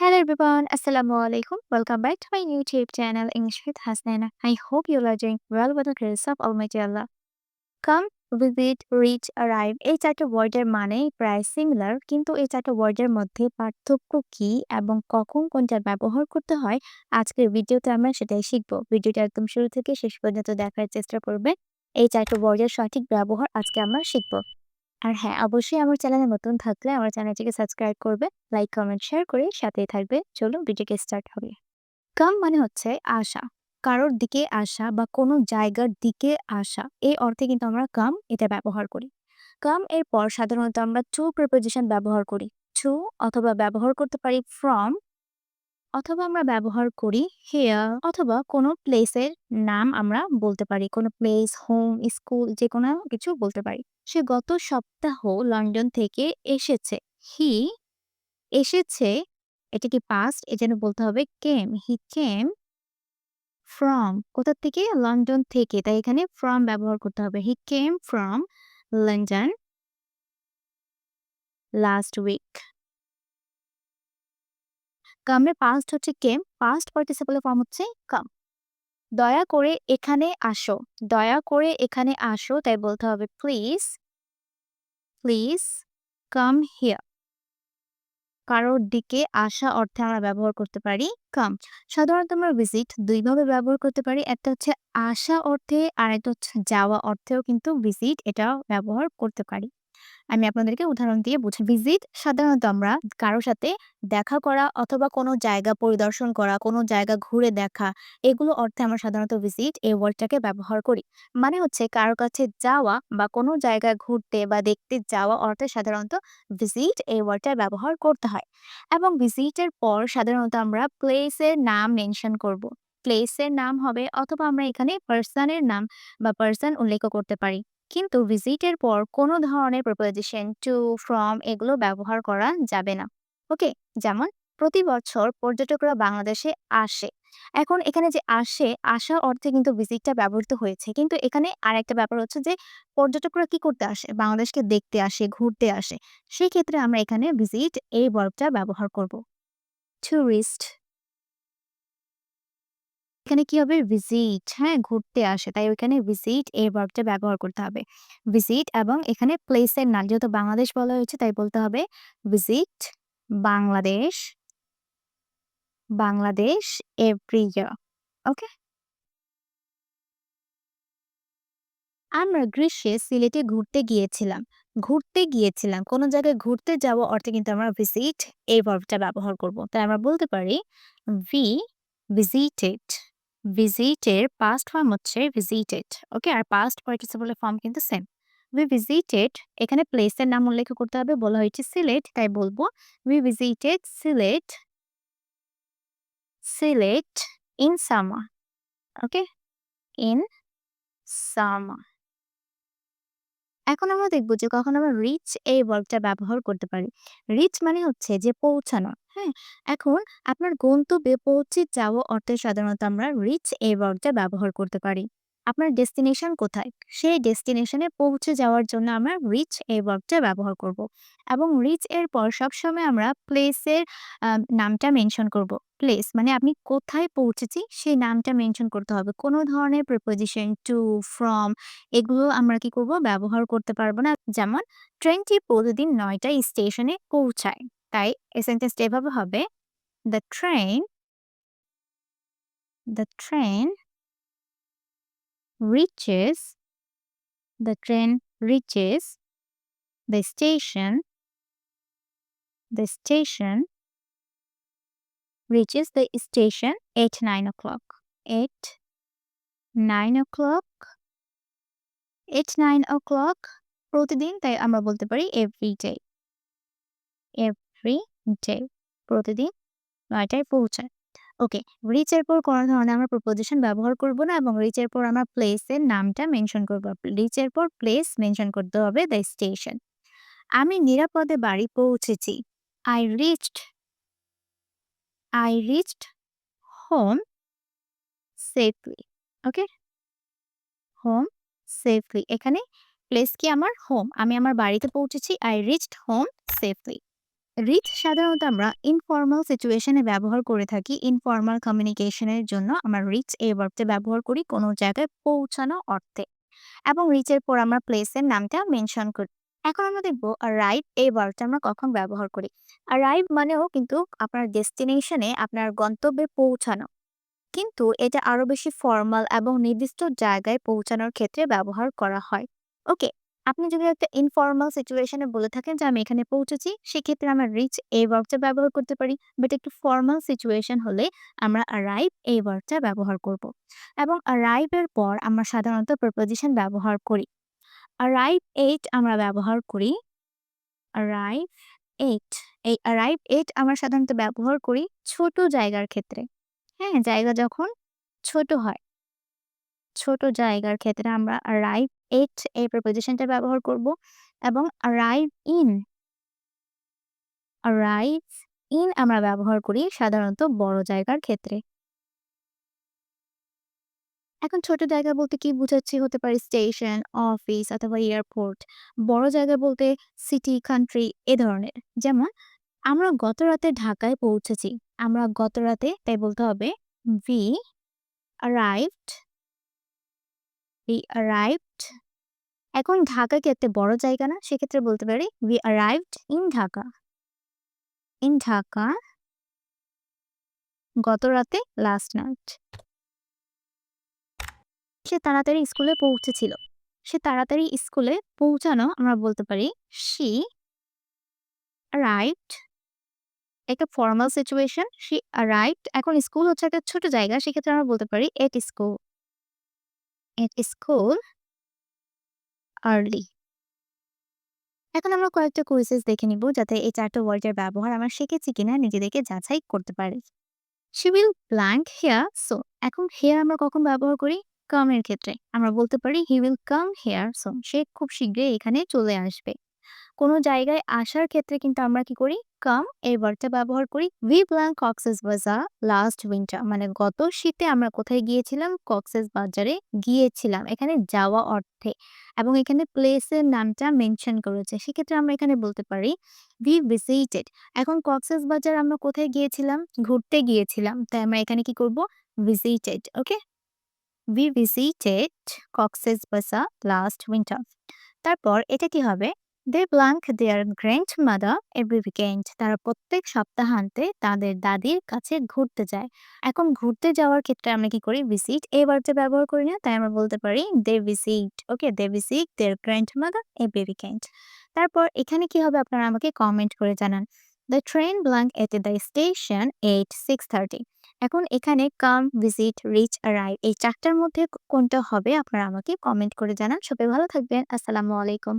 Hello everyone, Assalamu alaikum. Welcome back to my YouTube channel English with Hasnaina. I hope you are doing well with the grace of Almighty Allah. Come, visit, reach, arrive এই চারটে ওয়ার্ডের মানে প্রায় similar কিন্তু এই চারটে ওয়ার্ডের মধ্যে পার্থক্য কি এবং কখন কোনটা ব্যবহার করতে হয় আজকের ভিডিওতে আমরা সেটাই শিখব ভিডিওটা একদম শুরু থেকে শেষ পর্যন্ত দেখার চেষ্টা করবে এই চারটে ওয়ার্ডের সঠিক ব্যবহার আজকে আমরা শিখব আর হ্যাঁ অবশ্যই আমার চ্যানেলে নতুন থাকলে আমার চ্যানেলটিকে সাবস্ক্রাইব করবে, লাইক, কমেন্ট, শেয়ার করে সাথেই থাকবে। চলুন ভিডিওকে স্টার্ট হবে কাম মানে হচ্ছে আশা। কারোর দিকে আসা বা কোনো জায়গার দিকে আসা এই অর্থে কিন্তু আমরা কাম এটা ব্যবহার করি। কাম এর পর সাধারণত আমরা টু প্রিপোজিশন ব্যবহার করি। টু অথবা ব্যবহার করতে পারি ফ্রম অথবা আমরা ব্যবহার করি হেয়ার অথবা কোনো প্লেসের নাম আমরা বলতে পারি, কোনো প্লেস হোম স্কুল যে কোনো কিছু বলতে পারি। সে গত সপ্তাহ লন্ডন থেকে এসেছে। হি এসেছে, এটা কি পাস্ট এ যেন বলতে হবে কেম হি কেম ফ্রম কোথা থেকে? লন্ডন থেকে। তাই এখানে ফ্রম ব্যবহার করতে হবে। He came from London last week কামের পাস্ট হচ্ছে কেম পাস্ট পার্টিসিপেলের ফর্ম হচ্ছে কাম দয়া করে এখানে আসো। দয়া করে এখানে আসো, তাই বলতে হবে প্লিজ প্লিজ কাম হিয়ার কারোর দিকে আসা অর্থে আমরা ব্যবহার করতে পারি কাম সাধারণত আমরা ভিজিট দুইভাবে ব্যবহার করতে পারি। একটা হচ্ছে আসা অর্থে আর একটা হচ্ছে যাওয়া অর্থেও কিন্তু ভিজিট এটা ব্যবহার করতে পারি। আমি আপনাদেরকে উদাহরণ দিয়ে বুঝি ভিজিট সাধারণত আমরা কারোর সাথে দেখা করা অথবা কোনো জায়গা পরিদর্শন করা, কোনো জায়গা ঘুরে দেখা, এগুলো অর্থে আমরা সাধারণত ভিজিট এই ওয়ার্ডটাকে ব্যবহার করি। মানে হচ্ছে কারোর কাছে যাওয়া বা কোনো জায়গায় ঘুরতে বা দেখতে যাওয়া অর্থে সাধারণত ভিজিট এই ওয়ার্ডটা ব্যবহার করতে হয়। এবং ভিজিটের পর সাধারণত আমরা প্লেসের নাম মেনশন করব। প্লেসের নাম হবে অথবা আমরা এখানে পার্সনের নাম বা পার্সন উল্লেখ করতে পারি। কিন্তু ভিজিটের পর কোনো ধরনের প্রপোজিশন টু ফ্রম এগুলো ব্যবহার করা যাবে না। ওকে যেমন, প্রতি বছর পর্যটকরা বাংলাদেশে আসে। এখন এখানে যে আসে আসা অর্থে কিন্তু ভিজিটটা ব্যবহৃত হয়েছে। কিন্তু এখানে আরেকটা ব্যাপার হচ্ছে যে, পর্যটকরা কি করতে আসে? বাংলাদেশকে দেখতে আসে, ঘুরতে আসে। সেই ক্ষেত্রে আমরা এখানে ভিজিট এই ভার্বটা ব্যবহার করব। টুরিস্ট এখানে কি হবে? ভিজিট হ্যাঁ ঘুরতে আসে। তাই ওইখানে ভিজিট এই ভার্বটা ব্যবহার করতে হবে। ভিজিট এবং এখানে প্লেসের নাম যেহেতু বাংলাদেশ বলা হয়েছে, তাই বলতে হবে visit Bangladesh Bangladesh every year okay আমরা গ্রীষ্মে সিলেটে ঘুরতে গিয়েছিলাম। ঘুরতে গিয়েছিলাম। কোনো জায়গায় ঘুরতে যাওয়া অর্থে কিন্তু আমরা ভিজিট এই ভার্বটা ব্যবহার করব। তাই আমরা বলতে পারি ভি ভিজিটেড ভিজিটের পাস্ট ফর্ম হচ্ছে ভিজিটেড ওকে আর পাস্ট পার্টিসিপলের ফর্ম কিন্তু সেম উই ভিজিটেড এখানে প্লেসের নাম উল্লেখ করতে হবে, বলা হয়েছে সিলেট তাই বলব we visited Sylhet Sylhet in summer okay in summer এখন আমরা দেখব যে কখন আমরা রিচ এই ভার্বটা ব্যবহার করতে পারি। রিচ মানে হচ্ছে যে পৌঁছানো হ্যাঁ এখন আপনার গন্তব্যে পৌঁছে যাওয়া অর্থে সাধারণত আমরা রিচ এই ভার্বটা ব্যবহার করতে পারি। আপনার ডেস্টিনেশন কোথায়? সেই ডেস্টিনেশনে পৌঁছে যাওয়ার জন্য আমরা রিচ এই ভার্বটা ব্যবহার করব এবং রিচ এর পর সবসময় আমরা প্লেসের নামটা মেনশন করব। প্লেস মানে আপনি কোথায় পৌঁছেছি সেই নামটা মেনশন করতে হবে। কোনো ধরনের প্রিপোজিশন টু ফ্রম এগুলো আমরা কি করব? ব্যবহার করতে পারব না। যেমন, ট্রেনটি প্রতিদিন নয়টায় স্টেশনে পৌঁছায়। তাই এই সেন্টেন্সটা এভাবে হবে the train the train reaches the train reaches the station the station reaches the station eight nine o'clock at nine o'clock eight nine o'clock প্রতিদিন তাই আমরা বলতে পারি এভরি এভরি ডে প্রতিদিন নয়টায় পৌঁছায়। ওকে রিচ এর পর কোনো ধরনের আমরা প্রপোজিশন ব্যবহার করব না এবং রিচ এর পর আমরা প্লেসের নামটা মেনশন করব। রিচ এর পর প্লেস মেনশন করতে হবে দ্য স্টেশন আমি নিরাপদে বাড়ি পৌঁছেছি। I reached I reached home safely okay home safely এখানে প্লেস কি আমার? হোম আমি আমার বাড়িতে পৌঁছেছি। I reached home safely reach সাধারণত আমরা ইনফর্মাল সিচুয়েশনে ব্যবহার করে থাকি। ইনফর্মাল কমিউনিকেশনের জন্য আমরা রিচ এই ভার্বটা ব্যবহার করি কোনো জায়গায় পৌঁছানো অর্থে। এবং রিচের পর আমরা প্লেসের নামটা মেনশন করি। এখন আমরা দেখব রাইভ এই ভার্বটা আমরা কখন ব্যবহার করি। রাইভ মানেও কিন্তু আপনার ডেস্টিনেশনে আপনার গন্তব্যে পৌঁছানো। কিন্তু এটা আরও বেশি ফর্মাল এবং নির্দিষ্ট জায়গায় পৌঁছানোর ক্ষেত্রে ব্যবহার করা হয়। ওকে আপনি যদি একটা ইনফর্মাল সিচুয়েশনে বলে থাকেন যে, আমি এখানে পৌঁছেছি, সেক্ষেত্রে আমরা রিচ এই ভার্বটা ব্যবহার করতে পারি। বাট একটু ফর্মাল সিচুয়েশন হলে আমরা অ্যারাইভ এই ভার্বটা ব্যবহার করব। এবং অ্যারাইভের পর আমরা সাধারণত প্রিপোজিশন ব্যবহার করি। অ্যারাইভ এইট আমরা ব্যবহার করি। অ্যারাইভ এইট এই অ্যারাইভ এইট আমরা সাধারণত ব্যবহার করি ছোট জায়গার ক্ষেত্রে। হ্যাঁ জায়গা যখন ছোট হয়। ছোট জায়গার ক্ষেত্রে আমরা অ্যারাইভ এট এই প্রিপোজিশনটা ব্যবহার করব এবং অ্যারাইভ ইন অ্যারাইভ ইন আমরা ব্যবহার করি সাধারণত বড় জায়গার ক্ষেত্রে। এখন ছোট জায়গা বলতে কি বুঝাচ্ছি? হতে পারে স্টেশন অফিস অথবা এয়ারপোর্ট বড় জায়গা বলতে সিটি কান্ট্রি এ ধরনের। যেমন, আমরা গত রাতে ঢাকায় পৌঁছেছি। আমরা গত রাতে তাই বলতে হবে উই arrived we arrived, এখন ঢাকা কি একটা বড় জায়গা না? সেক্ষেত্রে বলতে পারি, we arrived in Dhaka. In Dhaka, গত রাতে লাস্ট নাইট সে তাড়াতাড়ি স্কুলে পৌঁছেছিল। সে তাড়াতাড়ি স্কুলে পৌঁছানো আমরা বলতে পারি, she arrived, একটা ফর্মাল সিচুয়েশন she arrived, এখন স্কুল হচ্ছে একটা ছোট জায়গা, সেক্ষেত্রে আমরা বলতে পারি at school at school early এখন আমরা কয়েকটা কুইজেস দেখে নিব যাতে এই চারটা ওয়ার্ডের ব্যবহার আমরা শিখেছি কিনা নিজেদেরকে যাচাই করতে পারি। She will blank here so এখন হেয়ার আমরা কখন ব্যবহার করি? কামের ক্ষেত্রে। আমরা বলতে পারি he will come here so সে খুব শীঘ্রই এখানে চলে আসবে। কোনো জায়গায় আসার ক্ষেত্রে কিন্তু আমরা কি করি? কাম এই ওয়ার্ডটা ব্যবহার করি। We blank Cox's Bazar last winter মানে গত শীতে আমরা কোথায় গিয়েছিলাম? কক্সেস বাজারে গিয়েছিলাম। এখানে যাওয়া অর্থে। এবং এখানে প্লেসের নামটা মেনশন করেছে। সেক্ষেত্রে আমরা এখানে বলতে পারি উই ভিজিটেড এখন কক্সেস বাজার আমরা কোথায় গিয়েছিলাম? ঘুরতে গিয়েছিলাম। তাই আমরা এখানে কি করব? Visited okay we visited Cox's Bazar last winter তারপর এটা কি হবে? They blank their grandmother every weekend তারা প্রত্যেক সপ্তাহান্তে তাদের দাদির কাছে ঘুরতে যায়। এখন ঘুরতে যাওয়ার ক্ষেত্রে আমরা কি করি? ভিজিট এই ওয়ার্ডটা ব্যবহার করি না, তাই আমরা বলতে পারি they visit okay they visit their grandmother every weekend তারপর এখানে কি হবে? আপনারা আমাকে কমেন্ট করে জানান। The train blank at the station eight six thirty এখন এখানে কাম ভিজিট রিচ অ্যারাইভ এই চারটার মধ্যে কোনটা হবে? আপনারা আমাকে কমেন্ট করে জানান। সবাই ভালো থাকবেন। আসসালামু আলাইকুম।